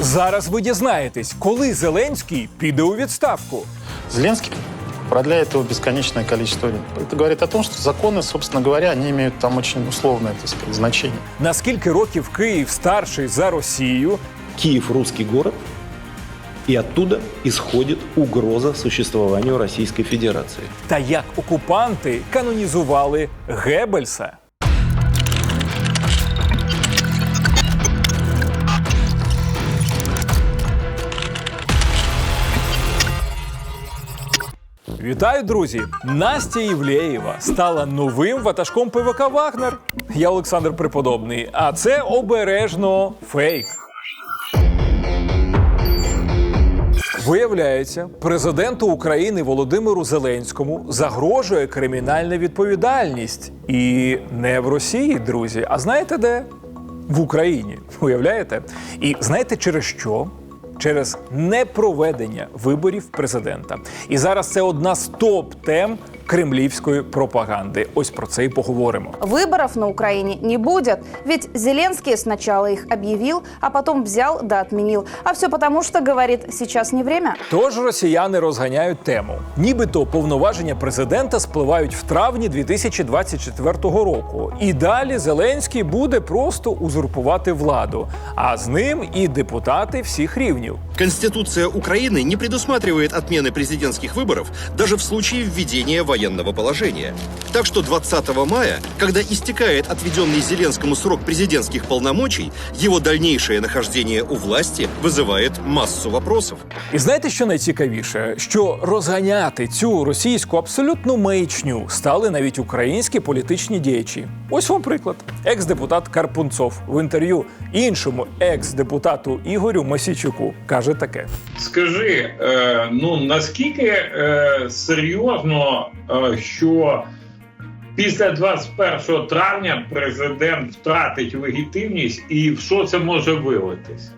Зараз ви дізнаєтесь, коли Зеленський піде у відставку. Зеленский продляет его бесконечное количество лет. Это говорит о том, что законы, собственно говоря, они имеют там очень условное, так сказать, значение. На скільки років Київ старший за Росію? Киев русский город, и оттуда исходит угроза существованию Российской Федерации. Та як окупанти канонізували Геббельса? Вітаю, друзі! Настя Євлеєва стала новим ватажком ПВК Вагнер. Я Олександр Преподобний, а це обережно фейк. Виявляється, президенту України Володимиру Зеленському загрожує кримінальна відповідальність. І не в Росії, друзі. А знаєте де? В Україні. Уявляєте? І знаєте через що? Через непроведення виборів президента. І зараз це одна з топ-тем кремлівської пропаганди. Ось про це і поговоримо. Выборов на Украине не будет, ведь Зеленский сначала их объявил, а потом взял да отменил. А все потому, что, говорит, сейчас не время. Тож росіяни розганяють тему. Нібито повноваження президента спливають в травні 2024 року. І далі Зеленський буде просто узурпувати владу, а з ним і депутати всіх рівнів. Конституция Украины не предусматривает отмены президентских выборов даже в случае введения военного положения. Так что 20 мая, когда истекает отведенный Зеленскому срок президентских полномочий, его дальнейшее нахождение у власти вызывает массу вопросов. І знаєте, що найцікавіше? Що розганяти цю російську абсолютну маячню стали навіть українські політичні діячі. Ось вам приклад. Екс-депутат Карпунцов в інтерв'ю іншому екс-депутату Ігорю Масійчуку каже таке: Скажи, е, ну наскільки е, серйозно, е, що після 21 травня президент втратить легітимність, і в що це може вилитись?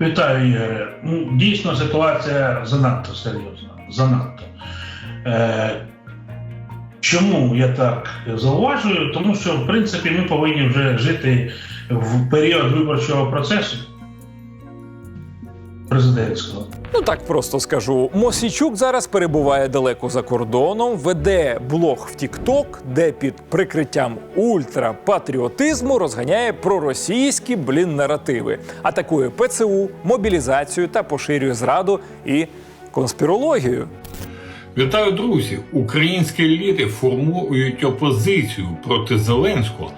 Вітаю, Ігоре. Ну, дійсно, ситуація занадто серйозна. Занадто. Е, чому я так зауважую? Тому що, в принципі, ми повинні вже жити в період виборчого процесу президентського. Ну так просто скажу. Мосійчук зараз перебуває далеко за кордоном, веде блог в Тікток, де під прикриттям ультрапатріотизму розганяє проросійські блін наративи, атакує ПЦУ, мобілізацію та поширює зраду і конспірологію. Вітаю, друзі! Українські еліти формують опозицію проти Зеленського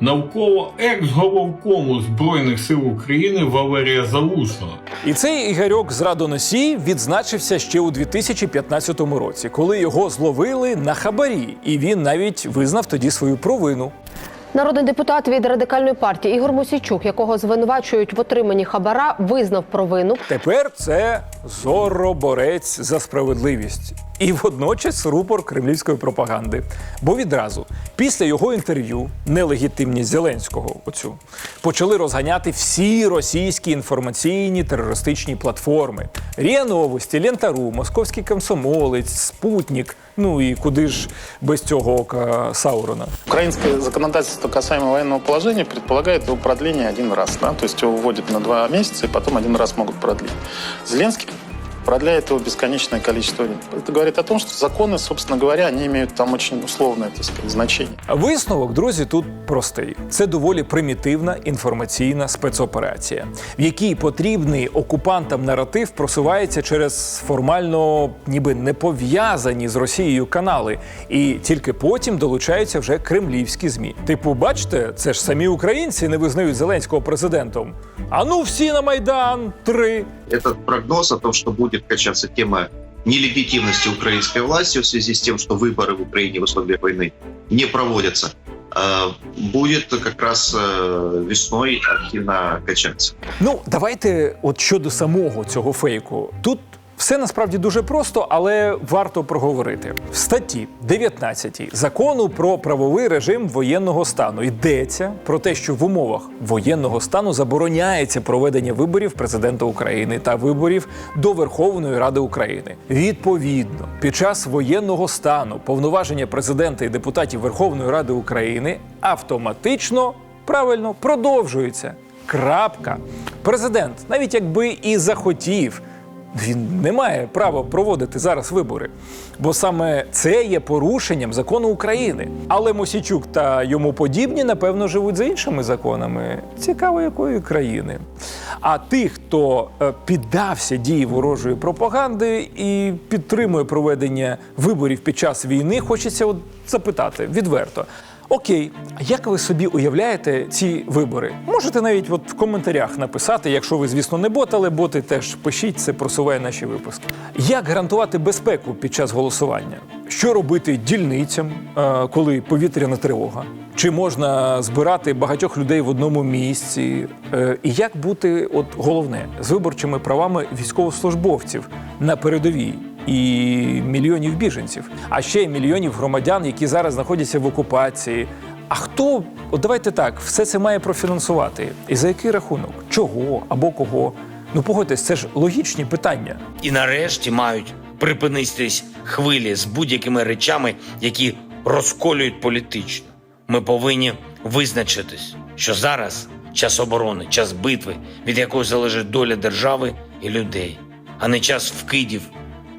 навколо екс-головкому Збройних сил України Валерія Залужного. І цей Ігорьок зрадоносій відзначився ще у 2015 році, коли його зловили на хабарі, і він навіть визнав тоді свою провину. Народний депутат від радикальної партії Ігор Мосійчук, якого звинувачують в отриманні хабара, визнав провину. Тепер це зороборець за справедливість і водночас рупор кремлівської пропаганди. Бо відразу після його інтерв'ю нелегітимність Зеленського оцю почали розганяти всі російські інформаційні терористичні платформи: РІА Новості, Лентару, Московський комсомолець, Спутник. Ну і куди ж без цього ока Саурона? Украинское законодательство касаемо военного положения предполагает его продление один раз. Да? То есть его на два месяца и потом один раз могут продлить. Зеленский продляет его бесконечное количество лет. Это говорит о том, что законы, собственно говоря, они имеют там очень условное, так сказать, значение. Висновок, друзі, тут простий. Це доволі примітивна інформаційна спецоперація, в якій потрібний окупантам наратив просувається через формально ніби не пов'язані з Росією канали, і тільки потім долучаються вже кремлівські змі. Типу, бачите, це ж самі українці не визнають Зеленського президентом. А ну всі на майдан три этот прогноз о том, что будет качаться тема нелегитимности украинской власти в связи с тем, что выборы в Украине в условиях войны не проводятся, э, будет как раз э, весной активно качаться. Ну, давайте, от щодо самого цього фейку, тут. все насправді дуже просто, але варто проговорити. В статті 19 закону про правовий режим воєнного стану йдеться про те, що в умовах воєнного стану забороняється проведення виборів президента України та виборів до Верховної Ради України. Відповідно, під час воєнного стану повноваження президента і депутатів Верховної Ради України автоматично правильно продовжуються. Крапка. Президент, навіть якби і захотів, він не має права проводити зараз вибори, бо саме це є порушенням закону України. Але Мосічук та йому подібні, напевно, живуть за іншими законами. Цікаво, якої країни. А тих, хто е, піддався дії ворожої пропаганди і підтримує проведення виборів під час війни, хочеться от запитати відверто. Окей, як ви собі уявляєте ці вибори? Можете навіть от в коментарях написати, якщо ви, звісно, не бот, але боти теж пишіть, це просуває наші випуски. Як гарантувати безпеку під час голосування? Що робити дільницям, е, коли повітряна тривога? Чи можна збирати багатьох людей в одному місці? Е, І як бути, от головне, з виборчими правами військовослужбовців на передовій? І мільйонів біженців, а ще й мільйонів громадян, які зараз знаходяться в окупації. А хто, от давайте так, все це має профінансувати? І за який рахунок? Чого або кого? Ну погодьтесь, це ж логічні питання. І нарешті мають припинитись хвилі з будь-якими речами, які розколюють політично. Ми повинні визначитись, що зараз час оборони, час битви, від якої залежить доля держави і людей, а не час вкидів,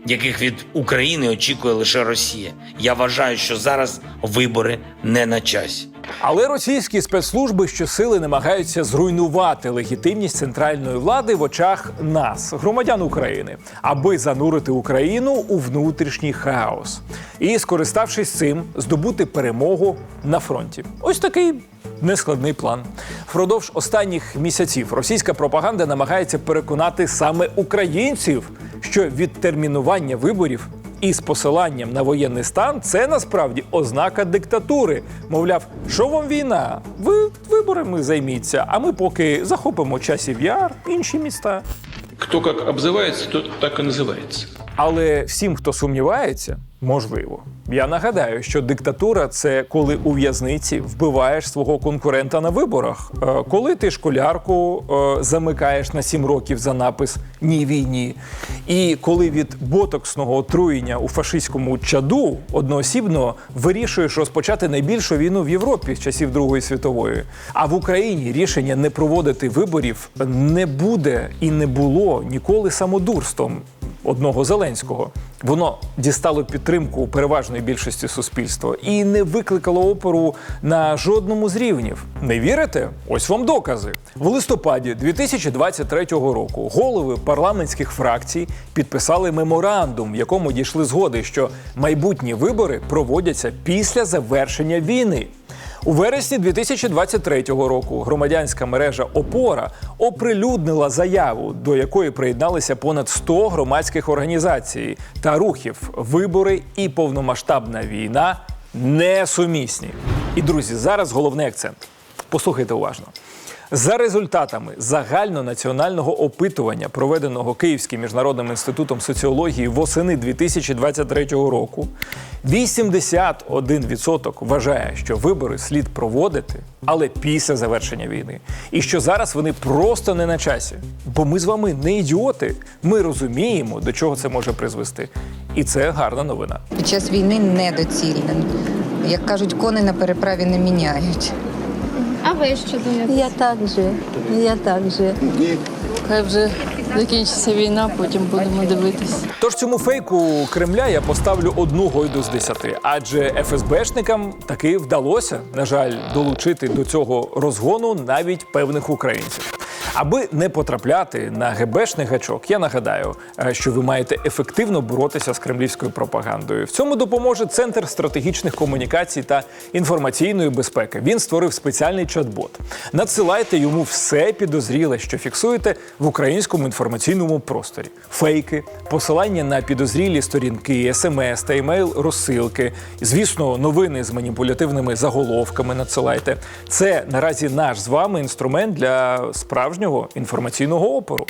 яких від України очікує лише Росія. Я вважаю, що зараз вибори не на часі. Але російські спецслужби щосили намагаються зруйнувати легітимність центральної влади в очах нас, громадян України, аби занурити Україну у внутрішній хаос і, скориставшись цим, здобути перемогу на фронті. Ось такий. Нескладний план. Впродовж останніх місяців російська пропаганда намагається переконати саме українців, що відтермінування виборів із посиланням на воєнний стан це насправді ознака диктатури. Мовляв, що вам війна? Ви виборами займіться, а ми поки захопимо часів яр, інші міста. Хто как обзивається, тот так і называется. Але всім, хто сумнівається, можливо. Я нагадаю, що диктатура це коли у в'язниці вбиваєш свого конкурента на виборах, Е, коли ти школярку е, замикаєш на сім років за напис Ні війні. І коли від ботоксного отруєння у фашистському чаду одноосібно вирішуєш розпочати найбільшу війну в Європі з часів Другої світової. А в Україні рішення не проводити виборів не буде і не було ніколи самодурством одного Зеленського. Воно дістало підтримку переважної більшості суспільства і не викликало опору на жодному з рівнів. Не вірите? Ось вам докази. В листопаді 2023 року голови парламентських фракцій підписали меморандум, в якому дійшли згоди, що майбутні вибори проводяться після завершення війни. У вересні 2023 року громадянська мережа Опора оприлюднила заяву, до якої приєдналися понад 100 громадських організацій та рухів. Вибори і повномасштабна війна несумісні. І друзі, зараз головний акцент. Послухайте уважно. За результатами загальнонаціонального опитування, проведеного Київським міжнародним інститутом соціології восени 2023 року, 81% вважає, що вибори слід проводити, але після завершення війни. І що зараз вони просто не на часі. Бо ми з вами не ідіоти. Ми розуміємо, до чого це може призвести. І це гарна новина. Під час війни недоцільним. Як кажуть, кони на переправі не міняють. Ви що думаєте? Я так же. Я так же. Хай вже закінчиться війна, потім будемо дивитися. Тож цьому фейку Кремля я поставлю одну гойду з десяти, адже ФСБшникам таки вдалося, на жаль, долучити до цього розгону навіть певних українців. Аби не потрапляти на ГБшний гачок, я нагадаю, е, що ви маєте ефективно боротися з кремлівською пропагандою. В цьому допоможе Центр стратегічних комунікацій та інформаційної безпеки. Він створив спеціальний чат-бот. Надсилайте йому все підозріле, що фіксуєте в українському інформаційному просторі: фейки, посилання на підозрілі сторінки, смс та емейл розсилки. Звісно, новини з маніпулятивними заголовками надсилайте. Це наразі наш з вами інструмент для справжнього інформаційного опору.